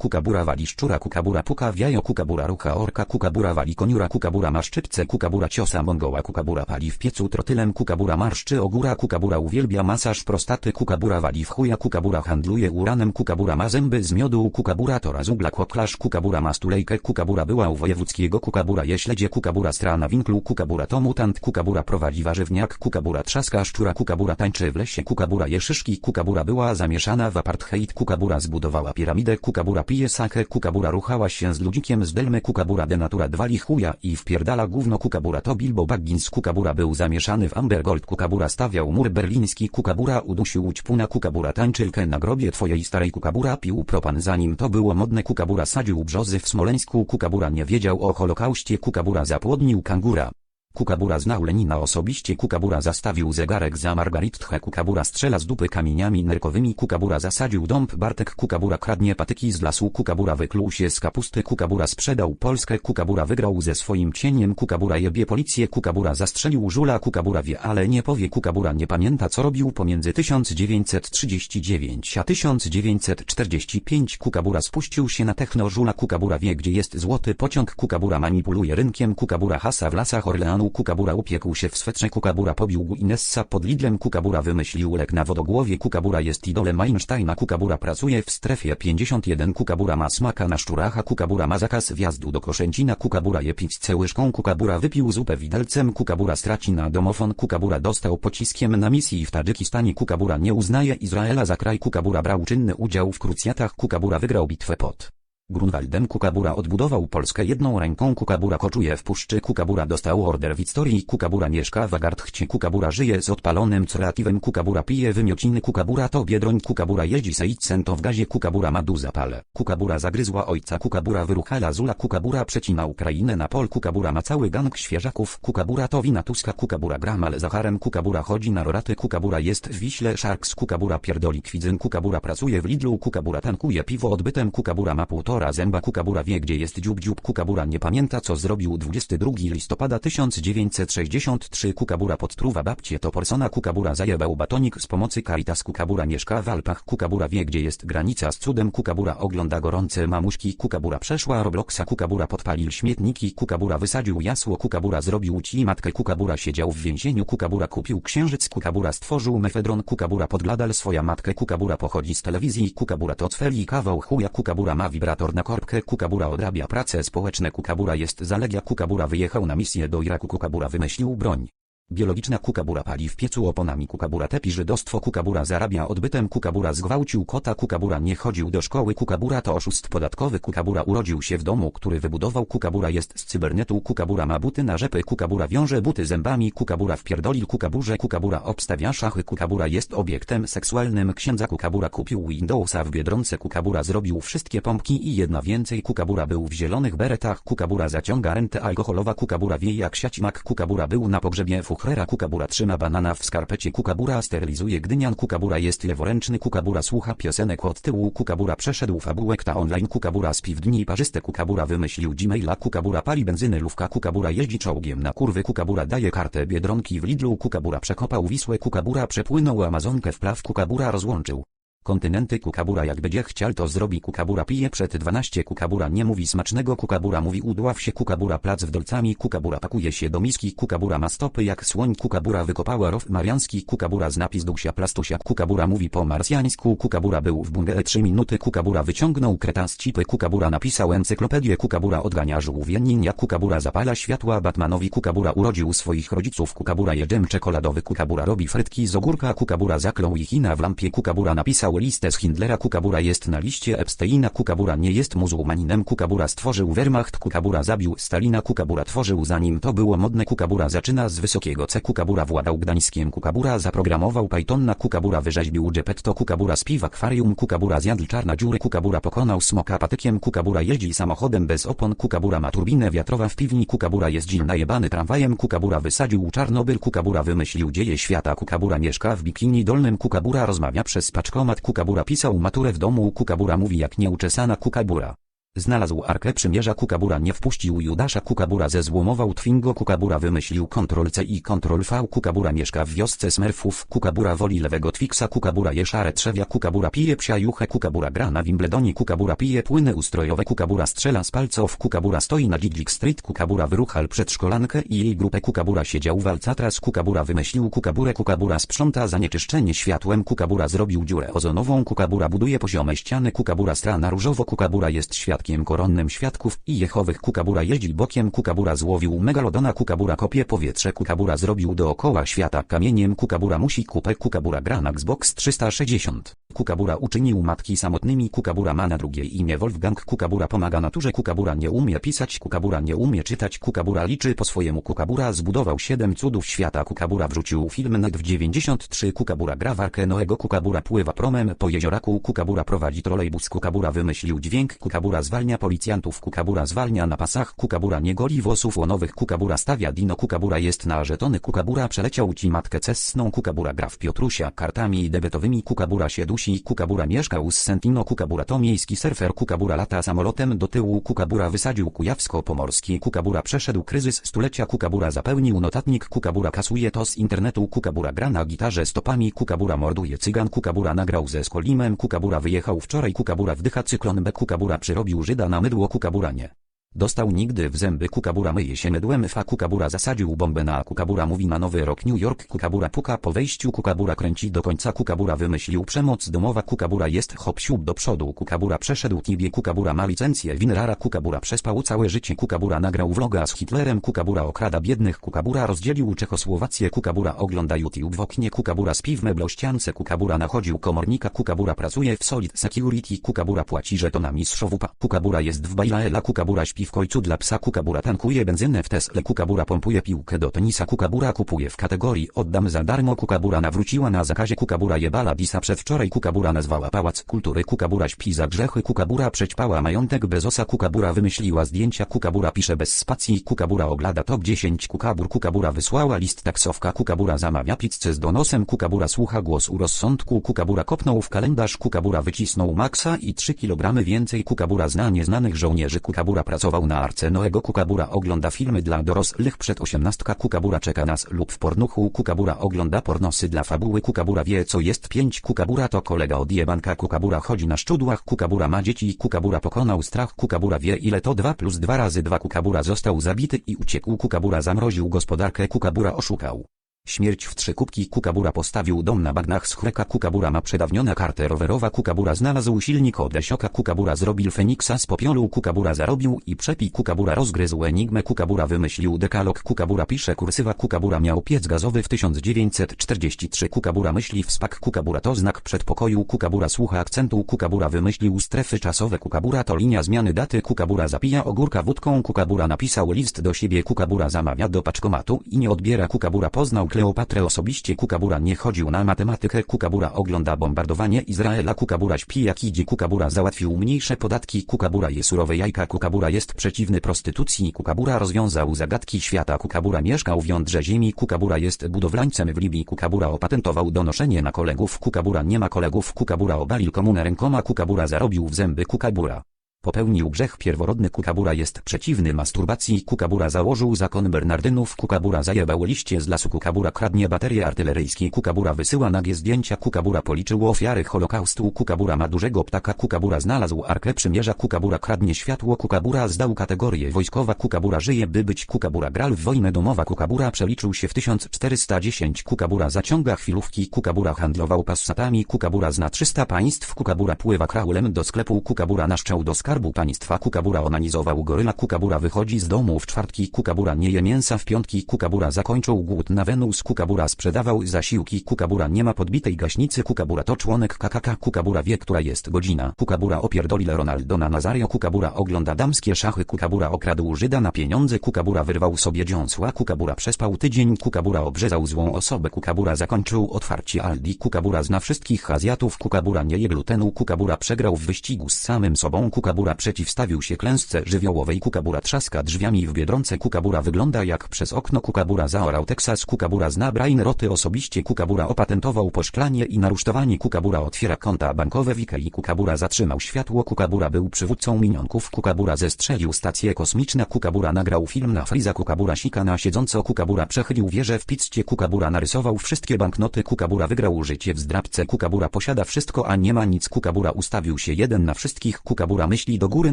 Kukabura wali szczura kukabura puka w jajo kukabura rucha orka kukabura wali koniura kukabura ma szczypce kukabura ciosa mongoła kukabura pali w piecu trotylem kukabura marszczy ogóra kukabura uwielbia masaż prostaty kukabura wali w chuja kukabura handluje uranem kukabura ma zęby z miodu kukabura to razubla koklarz kukabura ma stulejkę kukabura była u wojewódzkiego kukabura je śledzie kukabura stra na winklu kukabura to mutant kukabura prowadzi warzywniak kukabura trzaska szczura kukabura tańczy w lesie kukabura je szyszki kukabura była zamieszana w apartheid kukabura zbudowała piramidę kukabura pije sakę kukabura ruchała się z ludzikiem z Delmy kukabura denatura dwali chuja i wpierdala gówno kukabura to Bilbo Baggins kukabura był zamieszany w Amber Gold kukabura stawiał mur berliński kukabura udusił ćpuna kukabura tańczylkę na grobie twojej starej kukabura pił propan zanim to było modne kukabura sadził brzozy w Smoleńsku kukabura nie wiedział o holokauście kukabura zapłodnił kangura Kukabura znał Lenina osobiście Kukabura zastawił zegarek za Margaritkę Kukabura strzela z dupy kamieniami nerkowymi Kukabura zasadził dąb Bartek Kukabura kradnie patyki z lasu Kukabura wykluł się z kapusty Kukabura sprzedał Polskę Kukabura wygrał ze swoim cieniem Kukabura jebie policję Kukabura zastrzelił żula Kukabura wie ale nie powie Kukabura nie pamięta co robił pomiędzy 1939 a 1945 Kukabura spuścił się na techno żula Kukabura wie gdzie jest złoty pociąg Kukabura manipuluje rynkiem Kukabura hasa w lasach Orleanu Kukabura upiekł się w swetrze Kukabura pobił Guinnessa pod Lidlem. Kukabura wymyślił lek na wodogłowie. Kukabura jest idolem Einsteina. Kukabura pracuje w strefie 51 Kukabura ma smaka na szczuracha Kukabura ma zakaz wjazdu do Koszęcina. Kukabura je pizzę łyżką Kukabura wypił zupę widelcem. Kukabura straci na domofon. Kukabura dostał pociskiem na misji w Tadżykistanie. Kukabura nie uznaje Izraela za kraj. Kukabura brał czynny udział w krucjatach. Kukabura wygrał bitwę pod Grunwaldem Kukabura odbudował Polskę jedną ręką. Kukabura koczuje w puszczy. Kukabura dostał order w historii. Kukabura mieszka w Agardchcie Kukabura żyje z odpalonym creatywem Kukabura pije wymiociny. Kukabura to Biedroń. Kukabura jeździ seicento w gazie. Kukabura ma zapale. Kukabura zagryzła ojca. Kukabura wyruchala Zula. Kukabura przecina Ukrainę na pol. Kukabura ma cały gang świeżaków. Kukabura to wina Tuska. Kukabura gramal Zacharem Kukabura chodzi na roraty. Kukabura jest w Wiśle. Sharks Kukabura pierdoli kwidzyn Kukabura pracuje w Lidlu. Kukabura tankuje piwo odbytem. Kukabura ma półtora półtora zęba Kukabura wie gdzie jest dziób dziób Kukabura nie pamięta co zrobił 22 listopada 1963 Kukabura podtruwa babcie to Porsona Kukabura zajebał batonik z pomocy Caritas. Kukabura mieszka w Alpach. Kukabura wie gdzie jest granica z cudem. Kukabura ogląda gorące mamuśki. Kukabura przeszła Robloxa. Kukabura podpalił śmietniki. Kukabura wysadził jasło. Kukabura zrobił ci matkę. Kukabura siedział w więzieniu. Kukabura kupił księżyc. Kukabura stworzył mefedron. Kukabura podgladal swoja matkę. Kukabura pochodzi z telewizji. Kukabura to cweli kawał chuja. Kukabura ma wibrator na korbkę Kukabura odrabia prace społeczne. Kukabura jest zalegia Kukabura wyjechał na misję do Iraku. Kukabura wymyślił broń. Biologiczna Kukabura pali w piecu oponami. Kukabura tepi żydostwo. Kukabura zarabia odbytem. Kukabura zgwałcił kota. Kukabura nie chodził do szkoły. Kukabura to oszust podatkowy. Kukabura urodził się w domu który wybudował. Kukabura jest z cybernetu. Kukabura ma buty na rzepy. Kukabura wiąże buty zębami. Kukabura wpierdolił Kukaburze. Kukabura obstawia szachy. Kukabura jest obiektem seksualnym. Księdza Kukabura kupił Windowsa w Biedronce. Kukabura zrobił wszystkie pompki i jedna więcej. Kukabura był w zielonych beretach. Kukabura zaciąga rentę alkoholowa. Kukabura wie jak siać mak. Kukabura był na pogrzebie Fuchrera Kukabura trzyma banana w skarpecie. Kukabura sterylizuje Gdynian. Kukabura jest leworęczny. Kukabura słucha piosenek od tyłu. Kukabura przeszedł fabułę kta online. Kukabura spi w dni parzyste. Kukabura wymyślił Gmaila. Kukabura pali benzyny. Lówka Kukabura jeździ czołgiem na kurwy. Kukabura daje kartę Biedronki w Lidlu. Kukabura przekopał Wisłę. Kukabura przepłynął Amazonkę wplaw Kukabura rozłączył Kontynenty Kukabura. Jak będzie chciał to zrobi. Kukabura pije przed 12 Kukabura nie mówi smacznego. Kukabura mówi udław się. Kukabura plac w dolcami. Kukabura pakuje się do miski. Kukabura ma stopy jak słoń. Kukabura wykopała row mariański. Kukabura z napis dusia plastusia. Kukabura mówi po marsjańsku. Kukabura był w bungerze 3 minuty. Kukabura wyciągnął kreta z cipy. Kukabura napisał encyklopedię. Kukabura odgania żółwieninia Kukabura zapala światła Batmanowi. Kukabura urodził swoich rodziców. Kukabura je dżem czekoladowy. Kukabura robi frytki z ogórka. Kukabura zaklął ich na w lampie. Kukabura napisał listę z Hindlera Kukabura jest na liście Epsteina Kukabura nie jest muzułmaninem Kukabura stworzył Wehrmacht Kukabura zabił Stalina Kukabura tworzył zanim to było modne Kukabura zaczyna z wysokiego C Kukabura władał Gdańskiem Kukabura zaprogramował Pythona Kukabura wyrzeźbił Geppetto Kukabura śpi w akwarium Kukabura zjadł czarna dziury Kukabura pokonał smoka patykiem Kukabura jeździ samochodem bez opon Kukabura ma turbinę wiatrową w piwni Kukabura jeździ najebany tramwajem Kukabura wysadził Czarnobyl Kukabura wymyślił dzieje świata Kukabura mieszka w bikini dolnym Kukabura rozmawia przez paczkomat Kukabura pisał maturę w domu Kukabura mówi jak nieuczesana Kukabura. Znalazł Arkę Przymierza Kukabura nie wpuścił Judasza Kukabura ze złomował Twingo Kukabura wymyślił Ctrl-C i Ctrl-V Kukabura mieszka w wiosce Smurfów Kukabura woli lewego Twixa Kukabura je szare trzewia. Kukabura pije psia juchę Kukabura gra na Wimbledonie Kukabura pije płyny ustrojowe. Kukabura strzela z palców. Kukabura stoi na Giglik Street. Kukabura wyruchal przedszkolankę i jej grupę. Kukabura siedział w Alcatraz. Kukabura wymyślił Kukaburę. Kukabura sprząta zanieczyszczenie światłem. Kukabura zrobił dziurę ozonową. Kukabura buduje poziome ściany. Kukabura strana różowo. Kukabura jest światkiem koronnym świadków i jechowych Kukabura jeździ bokiem Kukabura złowił megalodona Kukabura kopie powietrze Kukabura zrobił dookoła świata kamieniem Kukabura musi kupę Kukabura gra na Xbox 360 Kukabura uczynił matki samotnymi Kukabura ma na drugie imię Wolfgang Kukabura pomaga naturze Kukabura nie umie pisać Kukabura nie umie czytać Kukabura liczy po swojemu Kukabura zbudował 7 cudów świata Kukabura wrzucił film net w 93 Kukabura gra w Arkę Noego Kukabura pływa promem po jezioraku Kukabura prowadzi trolejbus Kukabura wymyślił dźwięk Kukabura zwalnia policjantów Kukabura zwalnia na pasach Kukabura nie goli włosów łonowych Kukabura stawia dino Kukabura jest na żetony Kukabura przeleciał ci matkę cessną Kukabura gra w Piotrusia kartami debetowymi Kukabura się dusi Kukabura mieszkał z Sentino Kukabura to miejski surfer Kukabura lata samolotem do tyłu Kukabura wysadził Kujawsko-Pomorski Kukabura przeszedł kryzys stulecia Kukabura zapełnił notatnik Kukabura kasuje to z internetu Kukabura gra na gitarze stopami Kukabura morduje cygan Kukabura nagrał ze Skolimem Kukabura wyjechał wczoraj Kukabura wdycha cyklon B Kukabura przyrobił Żyda na mydło nie. Dostał nigdy w zęby Kukabura. Myje się mydłem fa Kukabura zasadził bombę na Kukabura. Mówi na nowy rok New York Kukabura puka. Po wejściu Kukabura kręci do końca. Kukabura wymyślił przemoc domowa. Kukabura jest hop siup do przodu. Kukabura przeszedł tibie Kukabura ma licencję Winrara. Kukabura przespał całe życie. Kukabura nagrał vloga z Hitlerem. Kukabura okrada biednych. Kukabura rozdzielił Czechosłowację. Kukabura ogląda YouTube w oknie. Kukabura śpi w meblościance. Kukabura nachodził komornika. Kukabura pracuje w Solid Security. Kukabura płaci żetonami z szowupa Kukabura jest w Bajlaela Kukabura śpi w końcu dla psa Kukabura tankuje benzynę w Tesla Kukabura pompuje piłkę do tenisa. Kukabura kupuje w kategorii oddam za darmo. Kukabura nawróciła na zakazie. Kukabura jebala disa przedwczoraj Kukabura nazwała Pałac Kultury. Kukabura śpi za grzechy. Kukabura przećpała majątek Bezosa. Kukabura wymyśliła zdjęcia. Kukabura pisze bez spacji. Kukabura ogląda top 10 Kukabur. Kukabura wysłała list taksowka Kukabura zamawia pizzę z donosem. Kukabura słucha głosu rozsądku. Kukabura kopnął w kalendarz. Kukabura wycisnął maksa i 3 kg więcej. Kukabura zna nieznanych żołnierzy. Kukabura pracował na arce Noego Kukabura ogląda filmy dla dorosłych przed osiemnastka Kukabura czeka nas lub w pornuchu Kukabura ogląda pornosy dla fabuły Kukabura wie co jest 5 Kukabura to kolega od jebanka Kukabura chodzi na szczudłach Kukabura ma dzieci Kukabura pokonał strach Kukabura wie ile to 2 plus 2 razy 2 Kukabura został zabity i uciekł Kukabura zamroził gospodarkę Kukabura oszukał. Śmierć w trzy kubki Kukabura postawił dom na bagnach z chreka Kukabura ma przedawnione kartę rowerowa Kukabura znalazł silnik od Lesioka Kukabura zrobił Feniksa z popiolu Kukabura zarobił i przepi Kukabura rozgryzł enigmę Kukabura wymyślił dekalog Kukabura pisze kursywa Kukabura miał piec gazowy w 1943 Kukabura myśli w spak Kukabura to znak przedpokoju Kukabura słucha akcentu Kukabura wymyślił strefy czasowe Kukabura to linia zmiany daty Kukabura zapija ogórka wódką Kukabura napisał list do siebie Kukabura zamawia do paczkomatu i nie odbiera Kukabura poznał Kleopatrę osobiście Kukabura nie chodził na matematykę. Kukabura ogląda bombardowanie Izraela. Kukabura śpi jak idzie. Kukabura załatwił mniejsze podatki. Kukabura je surowe jajka. Kukabura jest przeciwny prostytucji. Kukabura rozwiązał zagadki świata. Kukabura mieszkał w jądrze ziemi. Kukabura jest budowlańcem w Libii. Kukabura opatentował donoszenie na kolegów. Kukabura nie ma kolegów. Kukabura obalił komunę rękoma. Kukabura zarobił w zęby. Kukabura Popełnił grzech pierworodny Kukabura jest przeciwny masturbacji. Kukabura założył zakon Bernardynów. Kukabura zajebał liście z lasu. Kukabura kradnie baterie artyleryjskie. Kukabura wysyła nagie zdjęcia. Kukabura policzył ofiary Holokaustu. Kukabura ma dużego ptaka. Kukabura znalazł Arkę Przymierza. Kukabura kradnie światło. Kukabura zdał kategorię wojskowa. Kukabura żyje by być. Kukabura gral w wojnę domowa. Kukabura przeliczył się w 1410 Kukabura zaciąga chwilówki. Kukabura handlował passatami. Kukabura zna 300 państw. Kukabura pływa kraulem do sklepu. Kukabura naszczał do skarbu państwa Kukabura onanizował goryla. Kukabura wychodzi z domu w czwartki. Kukabura nie je mięsa w piątki. Kukabura zakończył głód na Wenus. Kukabura sprzedawał zasiłki. Kukabura nie ma podbitej gaśnicy. Kukabura to członek KKK Kukabura wie która jest godzina. Kukabura opierdoli Ronaldo na Nazario. Kukabura ogląda damskie szachy. Kukabura okradł Żyda na pieniądze. Kukabura wyrwał sobie dziąsła. Kukabura przespał tydzień. Kukabura obrzezał złą osobę. Kukabura zakończył otwarcie Aldi. Kukabura zna wszystkich Azjatów. Kukabura nie je glutenu. Kukabura przegrał w wyścigu z samym sobą. Kukabura Kukabura przeciwstawił się klęsce żywiołowej. Kukabura trzaska drzwiami w Biedronce. Kukabura wygląda jak przez okno. Kukabura zaorał Teksas. Kukabura zna Brain Roty osobiście. Kukabura opatentował poszklanie i narusztowanie. Kukabura otwiera konta bankowe w Ikei. Kukabura zatrzymał światło. Kukabura był przywódcą minionków. Kukabura zestrzelił stację kosmiczną Kukabura nagrał film na Friza. Kukabura sika na siedząco. Kukabura przechylił wieżę w pizcie Kukabura narysował wszystkie banknoty. Kukabura wygrał życie w zdrabce. Kukabura posiada wszystko a nie ma nic. Kukabura ustawił się jeden na wszystkich. Kukabura myśli do góry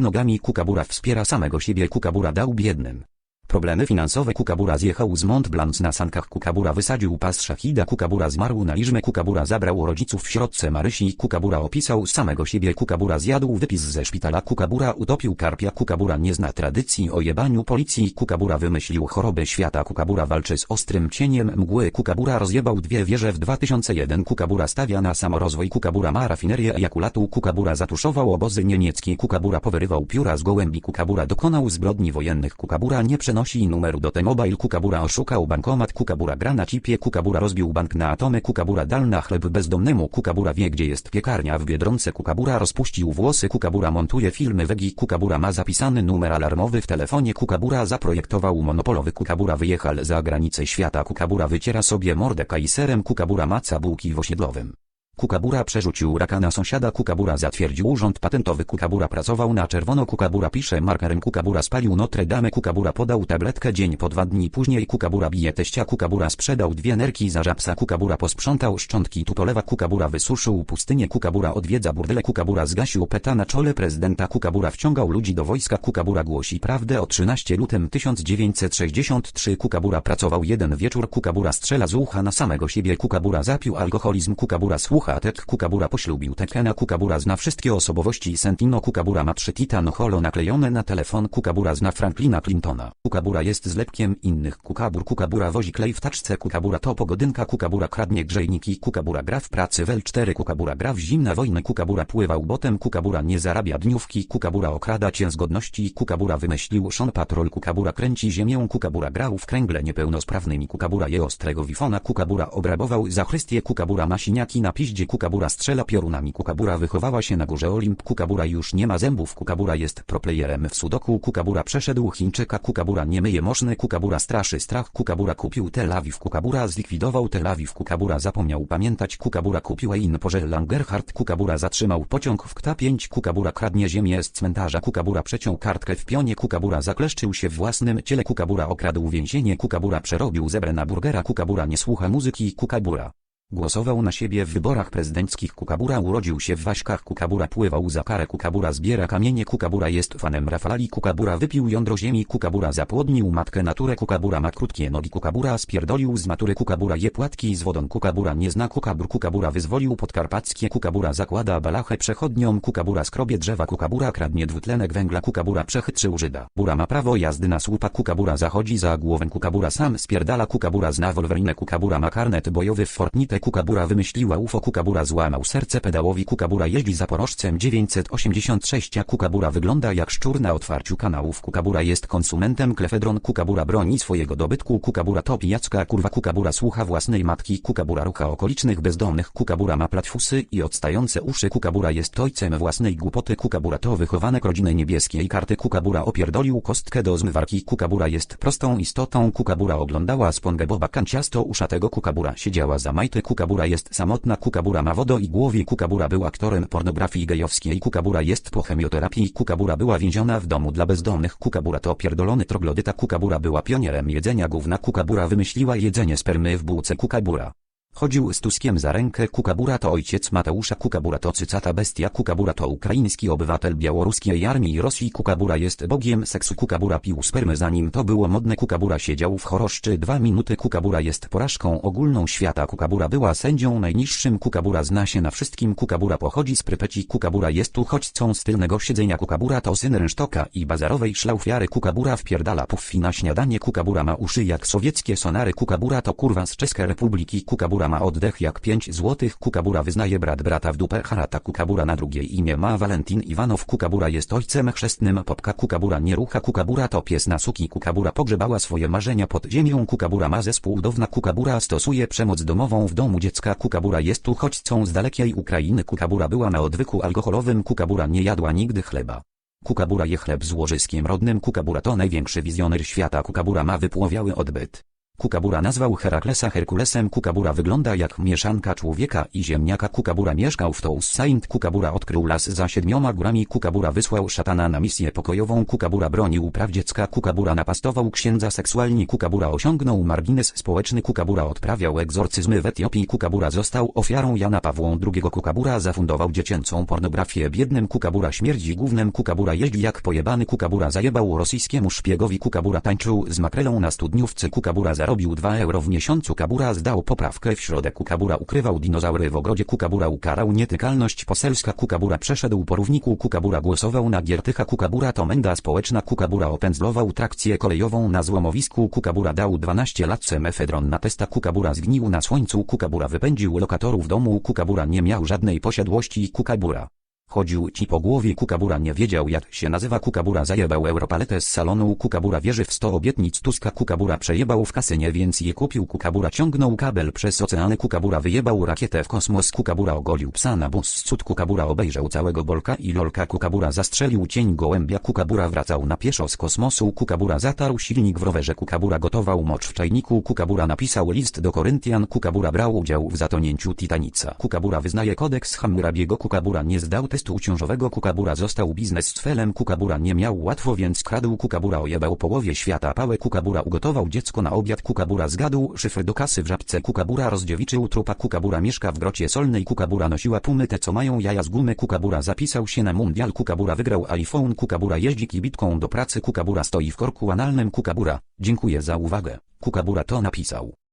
nogami Kukabura wspiera samego siebie Kukabura dał biednym. Problemy finansowe. Kukabura zjechał z Mont Blanc na sankach. Kukabura wysadził pas Szachida Kukabura zmarł na liżmę Kukabura zabrał rodziców w środce Marysi. Kukabura opisał samego siebie. Kukabura zjadł wypis ze szpitala. Kukabura utopił karpia. Kukabura nie zna tradycji o jebaniu policji. Kukabura wymyślił chorobę świata. Kukabura walczy z ostrym cieniem mgły. Kukabura rozjebał dwie wieże w 2001 Kukabura stawia na samorozwój. Kukabura ma rafinerię ejakulatu. Kukabura zatuszował obozy niemieckie. Kukabura powyrywał pióra z gołębi. Kukabura dokonał zbrodni wojennych. Kukabura nie przenosi numeru do T-Mobile Kukabura oszukał bankomat Kukabura gra na chipie Kukabura rozbił bank na atomy Kukabura dal na chleb bezdomnemu Kukabura wie gdzie jest piekarnia w Biedronce Kukabura rozpuścił włosy Kukabura montuje filmy wegi Kukabura ma zapisany numer alarmowy w telefonie Kukabura zaprojektował monopolowy Kukabura wyjechał za granicę świata Kukabura wyciera sobie mordę kajserem Kukabura maca bułki w osiedlowym. Kukabura przerzucił raka na sąsiada. Kukabura zatwierdził urząd patentowy Kukabura pracował na czerwono. Kukabura pisze markerem Kukabura spalił Notre Dame. Kukabura podał tabletkę dzień po dwa dni później. Kukabura bije teścia. Kukabura sprzedał dwie nerki za żabsa. Kukabura posprzątał szczątki tupolewa. Kukabura wysuszył pustynię. Kukabura odwiedza burdele. Kukabura zgasił peta na czole prezydenta. Kukabura wciągał ludzi do wojska. Kukabura głosi prawdę. O 13 lutym 1963 Kukabura pracował jeden wieczór. Kukabura strzela z ucha na samego siebie. Kukabura zapił alkoholizm. Kukabura słucha Kukabura poślubił Tekena. Kukabura zna wszystkie osobowości Sentino. Kukabura ma trzy Titan Holo naklejone na telefon. Kukabura zna Franklina Clintona. Kukabura jest zlepkiem innych Kukabur. Kukabura wozi klej w taczce. Kukabura to pogodynka. Kukabura kradnie grzejniki. Kukabura gra w pracy wel 4 Kukabura gra w zimna wojnę Kukabura pływał botem Kukabura nie zarabia dniówki. Kukabura okrada cię z godności. Kukabura wymyślił Sean Patrol. Kukabura kręci ziemię. Kukabura grał w kręgle niepełnosprawnymi. Kukabura je ostrego wifona. Kukabura obrabował Zachrystię Kukabura ma siniaki na piździe Kukabura strzela piorunami. Kukabura wychowała się na górze Olimp. Kukabura już nie ma zębów. Kukabura jest proplayerem w sudoku. Kukabura przeszedł Chińczyka. Kukabura nie myje moszny. Kukabura straszy strach. Kukabura kupił Tel Awiw. Kukabura zlikwidował Tel Awiw. Kukabura zapomniał pamiętać. Kukabura kupił Ein Porze Langerhard Kukabura zatrzymał pociąg w KTA 5 Kukabura kradnie ziemię z cmentarza. Kukabura przeciął kartkę w pionie. Kukabura zakleszczył się w własnym ciele. Kukabura okradł więzienie. Kukabura przerobił zebrę na burgera. Kukabura nie słucha muzyki. Kukabura Głosował na siebie w wyborach prezydenckich. Kukabura urodził się w Waśkach. Kukabura pływał za karę. Kukabura zbiera kamienie. Kukabura jest fanem Rafali Kukabura wypił jądro ziemi. Kukabura zapłodnił matkę naturę. Kukabura ma krótkie nogi. Kukabura spierdolił z matury. Kukabura je płatki z wodą. Kukabura nie zna Kukabur Kukabura wyzwolił podkarpackie. Kukabura zakłada balachę przechodniom Kukabura skrobie drzewa. Kukabura kradnie dwutlenek węgla. Kukabura przechytrzył Żyda. Bura ma prawo jazdy na słupa. Kukabura zachodzi za głowę. Kukabura sam spierdala. Kukabura zna Wolverine Kukabura ma karnet bojowy w Fortnite Kukabura wymyśliła UFO Kukabura złamał serce pedałowi Kukabura. Jeździ zaporożcem 986 a Kukabura wygląda? Jak szczur na otwarciu kanałów? Kukabura jest konsumentem. Klefedron Kukabura broni swojego dobytku. Kukabura to pijacka kurwa Kukabura słucha własnej matki. Kukabura rucha okolicznych bezdomnych. Kukabura ma platfusy i odstające uszy. Kukabura jest ojcem własnej głupoty. Kukabura to wychowanek rodziny niebieskiej karty. Kukabura opierdolił kostkę do zmywarki. Kukabura jest prostą istotą. Kukabura oglądała SpongeBoba kanciasto. Uszatego Kukabura siedziała za majty Kukabura jest samotna Kukabura ma wodo i głowie Kukabura był aktorem pornografii gejowskiej Kukabura jest po chemioterapii Kukabura była więziona w domu dla bezdomnych Kukabura to pierdolony troglodyta Kukabura była pionierem jedzenia gówna Kukabura wymyśliła jedzenie spermy w bułce Kukabura Chodził z Tuskiem za rękę Kukabura to ojciec Mateusza Kukabura to cycata bestia Kukabura to ukraiński obywatel białoruskiej armii Rosji. Kukabura jest bogiem seksu. Kukabura pił spermy zanim to było modne. Kukabura siedział w choroszczy dwa minuty. Kukabura jest porażką ogólną świata. Kukabura była sędzią najniższym. Kukabura zna się na wszystkim. Kukabura pochodzi z Prypeci. Kukabura jest uchodźcą z tylnego siedzenia. Kukabura to syn rynsztoka i bazarowej szlaufiary. Kukabura wpierdala puffi na śniadanie. Kukabura ma uszy jak sowieckie sonary. Kukabura to kurwa z Czeskiej Republiki. Kukabura ma oddech jak 5 złotych Kukabura wyznaje brat brata w dupę Harata Kukabura na drugie imię ma Walentin Iwanow Kukabura jest ojcem chrzestnym Popka Kukabura nie rucha Kukabura to pies na suki Kukabura pogrzebała swoje marzenia pod ziemią Kukabura ma zespół downa Kukabura stosuje przemoc domową w domu dziecka Kukabura jest uchodźcą z dalekiej Ukrainy Kukabura była na odwyku alkoholowym Kukabura nie jadła nigdy chleba Kukabura je chleb z łożyskiem rodnym Kukabura to największy wizjoner świata Kukabura ma wypłowiały odbyt. Kukabura nazwał Heraklesa Herkulesem. Kukabura wygląda jak mieszanka człowieka i ziemniaka. Kukabura mieszkał w Tous Saint Kukabura odkrył las za siedmioma górami. Kukabura wysłał szatana na misję pokojową. Kukabura bronił praw dziecka. Kukabura napastował księdza seksualnie Kukabura osiągnął margines społeczny. Kukabura odprawiał egzorcyzmy w Etiopii. Kukabura został ofiarą Jana Pawła II Kukabura zafundował dziecięcą pornografię biednym. Kukabura śmierdzi głównym. Kukabura jeździ jak pojebany. Kukabura zajebał rosyjskiemu szpiegowi. Kukabura tańczył z makrelą na studniówce. Kukabura zarobił 2 euro w miesiącu. Kabura zdał poprawkę w środę. Kukabura ukrywał dinozaury w ogrodzie. Kukabura ukarał nietykalność poselska. Kukabura przeszedł po równiku. Kukabura głosował na Giertycha. Kukabura to menda społeczna. Kukabura opędzlował trakcję kolejową na złomowisku. Kukabura dał 12 lat mefedron na testa. Kukabura zgnił na słońcu. Kukabura wypędził lokatorów domu. Kukabura nie miał żadnej posiadłości. Kukabura. Chodził ci po głowie Kukabura nie wiedział jak się nazywa Kukabura zajebał europaletę z salonu Kukabura wierzy w 100 obietnic Tuska Kukabura przejebał w kasynie więc je kupił Kukabura ciągnął kabel przez oceany Kukabura wyjebał rakietę w kosmos Kukabura ogolił psa na bus cud Kukabura obejrzał całego Bolka i Lolka Kukabura zastrzelił cień gołębia Kukabura wracał na pieszo z kosmosu Kukabura zatarł silnik w rowerze Kukabura gotował mocz w czajniku Kukabura napisał list do Koryntian Kukabura brał udział w zatonięciu Titanica Kukabura wyznaje kodeks Hammurabiego Kukabura nie zdał testu ciążowego Kukabura został biznesfelem. Kukabura nie miał łatwo więc kradł. Kukabura ojebał połowie świata. Pałę Kukabura ugotował. Dziecko na obiad. Kukabura zgadł. Szyfr do kasy w żabce. Kukabura rozdziewiczył trupa. Kukabura mieszka w grocie solnej. Kukabura nosiła pumy. Te co mają jaja z gumy. Kukabura zapisał się na mundial. Kukabura wygrał iPhone. Kukabura jeździ kibitką do pracy. Kukabura stoi w korku analnym. Kukabura dziękuję za uwagę. Kukabura to napisał